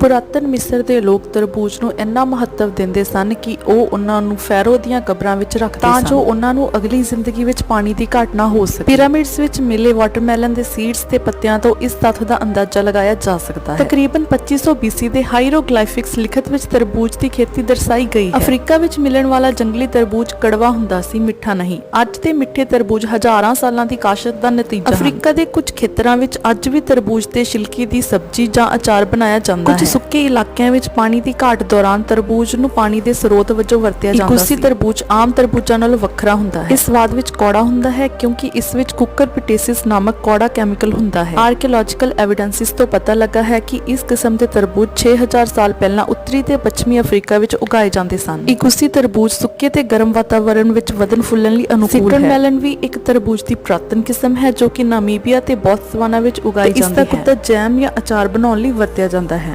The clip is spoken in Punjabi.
ਪੁਰਾਤਨ ਮਿਸਰ ਦੇ ਲੋਕ ਤਰਬੂਜ ਨੂੰ ਇੰਨਾ ਮਹੱਤਵ ਦਿੰਦੇ ਸਨ ਕਿ ਉਹ ਉਹਨਾਂ ਨੂੰ ਫੈਰੋ ਦੀਆਂ ਕਬਰਾਂ ਵਿੱਚ ਰੱਖਦੇ ਸਨ। ਤਾਂ ਜੋ ਉਹਨਾਂ ਨੂੰ ਅਗਲੀ ਜ਼ਿੰਦਗੀ ਵਿੱਚ ਪਾਣੀ ਦੀ ਘਾਟ ਨਾ ਹੋ ਸਕੇ। ਪਿਰਾਮਿਡਸ ਵਿੱਚ ਮਿਲੇ ਵਾਟਰਮੈਲਨ ਦੇ ਸੀਡਸ ਤੇ ਪੱਤਿਆਂ ਤੋਂ ਇਸ ਤੱਥ ਦਾ ਅੰਦਾਜ਼ਾ ਲਗਾਇਆ ਜਾ ਸਕਦਾ ਹੈ। ਤਕਰੀਬਨ 2500 BC ਦੇ ਹਾਈਰੋਗਲਾਈਫਿਕਸ ਲਿਖਤ ਵਿੱਚ ਤਰਬੂਜ ਦੀ ਖੇਤੀ ਦਰਸਾਈ ਗਈ ਹੈ। ਅਫਰੀਕਾ ਵਿੱਚ ਮਿਲਣ ਵਾਲਾ ਜੰਗਲੀ ਤਰਬੂਜ ਕੜਵਾ ਹੁੰਦਾ ਸੀ ਮਿੱਠਾ ਨਹੀਂ। ਅੱਜ ਦੇ ਮਿੱਠੇ ਤਰਬੂਜ ਹਜ਼ਾਰਾਂ ਸਾਲਾਂ ਦੀ ਕਾਸ਼ਤ ਦਾ ਨਤੀਜਾ ਅਫਰੀਕਾ ਦੇ ਕੁਝ ਖੇਤਰਾਂ ਵਿੱਚ ਅੱਜ ਵੀ ਤਰਬੂਜ ਦੇ ਛਿਲਕੇ ਦੀ ਸਬਜ਼ੀ ਜਾਂ ਅਚਾਰ ਬਣਾਇਆ ਜਾਂਦਾ ਹੈ ਕੁਝ ਸੁੱਕੇ ਇਲਾਕਿਆਂ ਵਿੱਚ ਪਾਣੀ ਦੀ ਘਾਟ ਦੌਰਾਨ ਤਰਬੂਜ ਨੂੰ ਪਾਣੀ ਦੇ ਸਰੋਤ ਵਜੋਂ ਵਰਤਿਆ ਜਾਂਦਾ ਸੀ। ਤਰਬੂਜ ਆਮ ਤਰਬੂਜਾਂ ਨਾਲੋਂ ਵੱਖਰਾ ਹੁੰਦਾ ਹੈ। ਇਸ ਸਵਾਦ ਵਿੱਚ ਕੌੜਾ ਹੁੰਦਾ ਹੈ ਕਿਉਂਕਿ ਇਸ ਵਿੱਚ ਕੁਕਰਪਿਟੇਸਿਸ ਨਾਮਕ ਕੌੜਾ ਕੈਮੀਕਲ ਹੁੰਦਾ ਹੈ। ਆਰਕੀਓਲੋਜੀਕਲ ਐਵੀਡੈਂਸਿਸ ਤੋਂ ਪਤਾ ਲੱਗਾ ਹੈ ਕਿ ਇਸ ਕਿਸਮ ਦੇ ਤਰਬੂਜ 6000 ਸਾਲ ਪਹਿਲਾਂ ਉੱਤਰੀ ਤੇ ਪੱਛਮੀ ਅਫਰੀਕਾ ਵਿੱਚ ਉਗਾਏ ਜਾਂਦੇ ਸਨ। ਇਕੁਸੀ ਤਰਬੂਜ ਸੁੱਕੇ ਤੇ ਗਰਮ ਵਾਤਾਵਰਣ ਵਿੱਚ ਵਧਣ ਫੁੱਲਣ ਲਈ ਅਨੁਕੂਲ ਹੈ। ਮੈਲਨ ਵੀ ਇੱਕ ਤਰਬੂਜ ਦੀ ਪ੍ਰਾਤਨ ਕਿਸਮ ਹੈ ਜੋ ਕਿ ਨਾਮੀਬੀਆ ਤੇ ਬੋਤਸਵਾਨਾ ਵਿੱਚ ਉਗਾਈ ਜਾਂਦੀ ਹੈ। ਇਸ ਦਾ ਕੁੱਤਾ ਜੈਮ ਜਾਂ ਅਚਾਰ ਬਣਾਉਣ ਲਈ ਵਰਤਿਆ ਜਾਂਦਾ ਹੈ।